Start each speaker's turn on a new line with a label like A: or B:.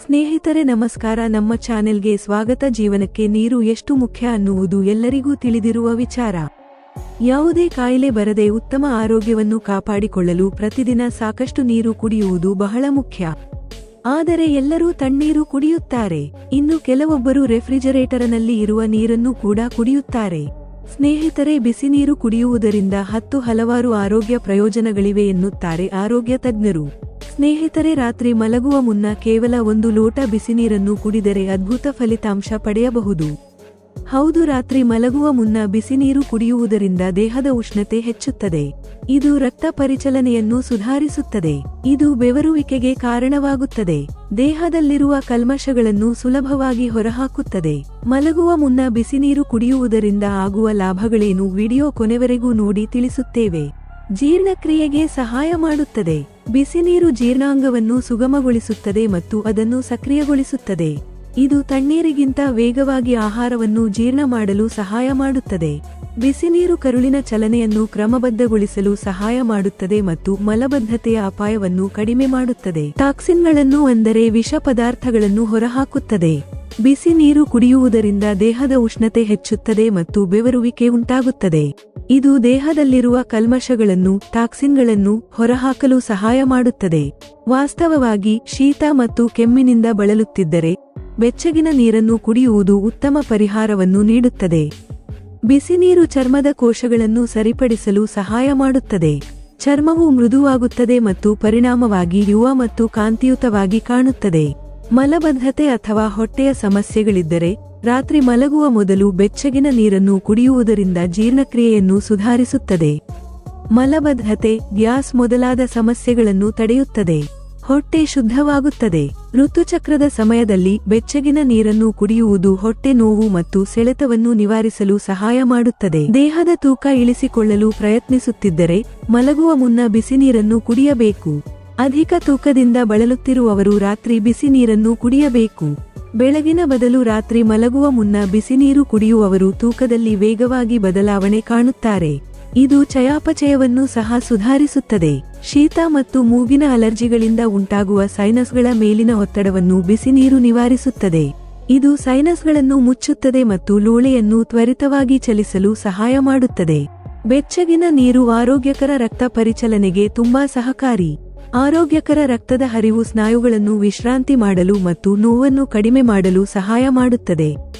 A: ಸ್ನೇಹಿತರೆ, ನಮಸ್ಕಾರ. ನಮ್ಮ ಚಾನೆಲ್ಗೆ ಸ್ವಾಗತ. ಜೀವನಕ್ಕೆ ನೀರು ಎಷ್ಟು ಮುಖ್ಯ ಅನ್ನುವುದು ಎಲ್ಲರಿಗೂ ತಿಳಿದಿರುವ ವಿಚಾರ. ಯಾವುದೇ ಕಾಯಿಲೆ ಬರದೆ ಉತ್ತಮ ಆರೋಗ್ಯವನ್ನು ಕಾಪಾಡಿಕೊಳ್ಳಲು ಪ್ರತಿದಿನ ಸಾಕಷ್ಟು ನೀರು ಕುಡಿಯುವುದು ಬಹಳ ಮುಖ್ಯ. ಆದರೆ ಎಲ್ಲರೂ ತಣ್ಣೀರು ಕುಡಿಯುತ್ತಾರೆ. ಇನ್ನು ಕೆಲವೊಬ್ಬರು ರೆಫ್ರಿಜರೇಟರ್ನಲ್ಲಿ ಇರುವ ನೀರನ್ನು ಕೂಡ ಕುಡಿಯುತ್ತಾರೆ. ಸ್ನೇಹಿತರೆ, ಬಿಸಿ ನೀರು ಕುಡಿಯುವುದರಿಂದ ಹತ್ತು ಹಲವಾರು ಆರೋಗ್ಯ ಪ್ರಯೋಜನಗಳಿವೆ ಎನ್ನುತ್ತಾರೆ ಆರೋಗ್ಯ ತಜ್ಞರು. ಸ್ನೇಹಿತರೆ, ರಾತ್ರಿ ಮಲಗುವ ಮುನ್ನ ಕೇವಲ ಒಂದು ಲೋಟ ಬಿಸಿನೀರನ್ನು ಕುಡಿದರೆ ಅದ್ಭುತ ಫಲಿತಾಂಶ ಪಡೆಯಬಹುದು. ಹೌದು, ರಾತ್ರಿ ಮಲಗುವ ಮುನ್ನ ಬಿಸಿನೀರು ಕುಡಿಯುವುದರಿಂದ ದೇಹದ ಉಷ್ಣತೆ ಹೆಚ್ಚುತ್ತದೆ. ಇದು ರಕ್ತ ಪರಿಚಲನೆಯನ್ನು ಸುಧಾರಿಸುತ್ತದೆ. ಇದು ಬೆವರುವಿಕೆಗೆ ಕಾರಣವಾಗುತ್ತದೆ. ದೇಹದಲ್ಲಿರುವ ಕಲ್ಮಶಗಳನ್ನು ಸುಲಭವಾಗಿ ಹೊರಹಾಕುತ್ತದೆ. ಮಲಗುವ ಮುನ್ನ ಬಿಸಿನೀರು ಕುಡಿಯುವುದರಿಂದ ಆಗುವ ಲಾಭಗಳೇನು ವಿಡಿಯೋ ಕೊನೆವರೆಗೂ ನೋಡಿ ತಿಳಿಸುತ್ತೇವೆ. ಜೀರ್ಣಕ್ರಿಯೆಗೆ ಸಹಾಯ ಮಾಡುತ್ತದೆ. ಬಿಸಿನೀರು ಜೀರ್ಣಾಂಗವನ್ನು ಸುಗಮಗೊಳಿಸುತ್ತದೆ ಮತ್ತು ಅದನ್ನು ಸಕ್ರಿಯಗೊಳಿಸುತ್ತದೆ. ಇದು ತಣ್ಣೀರಿಗಿಂತ ವೇಗವಾಗಿ ಆಹಾರವನ್ನು ಜೀರ್ಣ ಮಾಡಲು ಸಹಾಯ ಮಾಡುತ್ತದೆ. ಬಿಸಿನೀರು ಕರುಳಿನ ಚಲನೆಯನ್ನು ಕ್ರಮಬದ್ಧಗೊಳಿಸಲು ಸಹಾಯ ಮಾಡುತ್ತದೆ ಮತ್ತು ಮಲಬದ್ಧತೆಯ ಅಪಾಯವನ್ನು ಕಡಿಮೆ ಮಾಡುತ್ತದೆ. ಟಾಕ್ಸಿನ್ಗಳನ್ನು ಅಂದರೆ ವಿಷ ಪದಾರ್ಥಗಳನ್ನು ಹೊರಹಾಕುತ್ತದೆ. ಬಿಸಿ ನೀರು ಕುಡಿಯುವುದರಿಂದ ದೇಹದ ಉಷ್ಣತೆ ಹೆಚ್ಚುತ್ತದೆ ಮತ್ತು ಬೆವರುವಿಕೆ ಉಂಟಾಗುತ್ತದೆ. ಇದು ದೇಹದಲ್ಲಿರುವ ಕಲ್ಮಶಗಳನ್ನು, ಟಾಕ್ಸಿನ್ಗಳನ್ನು ಹೊರಹಾಕಲು ಸಹಾಯ ಮಾಡುತ್ತದೆ. ವಾಸ್ತವವಾಗಿ ಶೀತ ಮತ್ತು ಕೆಮ್ಮಿನಿಂದ ಬಳಲುತ್ತಿದ್ದರೆ ಬೆಚ್ಚಗಿನ ನೀರನ್ನು ಕುಡಿಯುವುದು ಉತ್ತಮ ಪರಿಹಾರವನ್ನು ನೀಡುತ್ತದೆ. ಬಿಸಿ ನೀರು ಚರ್ಮದ ಕೋಶಗಳನ್ನು ಸರಿಪಡಿಸಲು ಸಹಾಯ ಮಾಡುತ್ತದೆ. ಚರ್ಮವು ಮೃದುವಾಗುತ್ತದೆ ಮತ್ತು ಪರಿಣಾಮವಾಗಿ ಯುವ ಮತ್ತು ಕಾಂತಿಯುತವಾಗಿ ಕಾಣುತ್ತದೆ. ಮಲಬದ್ಧತೆ ಅಥವಾ ಹೊಟ್ಟೆಯ ಸಮಸ್ಯೆಗಳಿದ್ದರೆ, ರಾತ್ರಿ ಮಲಗುವ ಮೊದಲು ಬೆಚ್ಚಗಿನ ನೀರನ್ನು ಕುಡಿಯುವುದರಿಂದ ಜೀರ್ಣಕ್ರಿಯೆಯನ್ನು ಸುಧಾರಿಸುತ್ತದೆ. ಮಲಬದ್ಧತೆ, ಗ್ಯಾಸ್ ಮೊದಲಾದ ಸಮಸ್ಯೆಗಳನ್ನು ತಡೆಯುತ್ತದೆ. ಹೊಟ್ಟೆ ಶುದ್ಧವಾಗುತ್ತದೆ. ಋತುಚಕ್ರದ ಸಮಯದಲ್ಲಿ ಬೆಚ್ಚಗಿನ ನೀರನ್ನು ಕುಡಿಯುವುದು ಹೊಟ್ಟೆ ನೋವು ಮತ್ತು ಸೆಳೆತವನ್ನು ನಿವಾರಿಸಲು ಸಹಾಯ ಮಾಡುತ್ತದೆ. ದೇಹದ ತೂಕ ಇಳಿಸಿಕೊಳ್ಳಲು ಪ್ರಯತ್ನಿಸುತ್ತಿದ್ದರೆ ಮಲಗುವ ಮುನ್ನ ಬಿಸಿ ನೀರನ್ನು ಕುಡಿಯಬೇಕು. ಅಧಿಕ ತೂಕದಿಂದ ಬಳಲುತ್ತಿರುವವರು ರಾತ್ರಿ ಬಿಸಿ ನೀರನ್ನು ಕುಡಿಯಬೇಕು. ಬೆಳಗಿನ ಬದಲು ರಾತ್ರಿ ಮಲಗುವ ಮುನ್ನ ಬಿಸಿನೀರು ಕುಡಿಯುವವರು ತೂಕದಲ್ಲಿ ವೇಗವಾಗಿ ಬದಲಾವಣೆ ಕಾಣುತ್ತಾರೆ. ಇದು ಚಯಾಪಚಯವನ್ನು ಸಹ ಸುಧಾರಿಸುತ್ತದೆ. ಶೀತ ಮತ್ತು ಮೂಗಿನ ಅಲರ್ಜಿಗಳಿಂದ ಉಂಟಾಗುವ ಸೈನಸ್ಗಳ ಮೇಲಿನ ಒತ್ತಡವನ್ನು ಬಿಸಿನೀರು ನಿವಾರಿಸುತ್ತದೆ. ಇದು ಸೈನಸ್ಗಳನ್ನು ಮುಚ್ಚುತ್ತದೆ ಮತ್ತು ಲೋಳೆಯನ್ನು ತ್ವರಿತವಾಗಿ ಚಲಿಸಲು ಸಹಾಯ ಮಾಡುತ್ತದೆ. ಬೆಚ್ಚಗಿನ ನೀರು ಆರೋಗ್ಯಕರ ರಕ್ತ ಪರಿಚಲನೆಗೆ ತುಂಬಾ ಸಹಕಾರಿ. ಆರೋಗ್ಯಕರ ರಕ್ತದ ಹರಿವು ಸ್ನಾಯುಗಳನ್ನು ವಿಶ್ರಾಂತಿ ಮಾಡಲು ಮತ್ತು ನೋವನ್ನು ಕಡಿಮೆ ಮಾಡಲು ಸಹಾಯ ಮಾಡುತ್ತದೆ.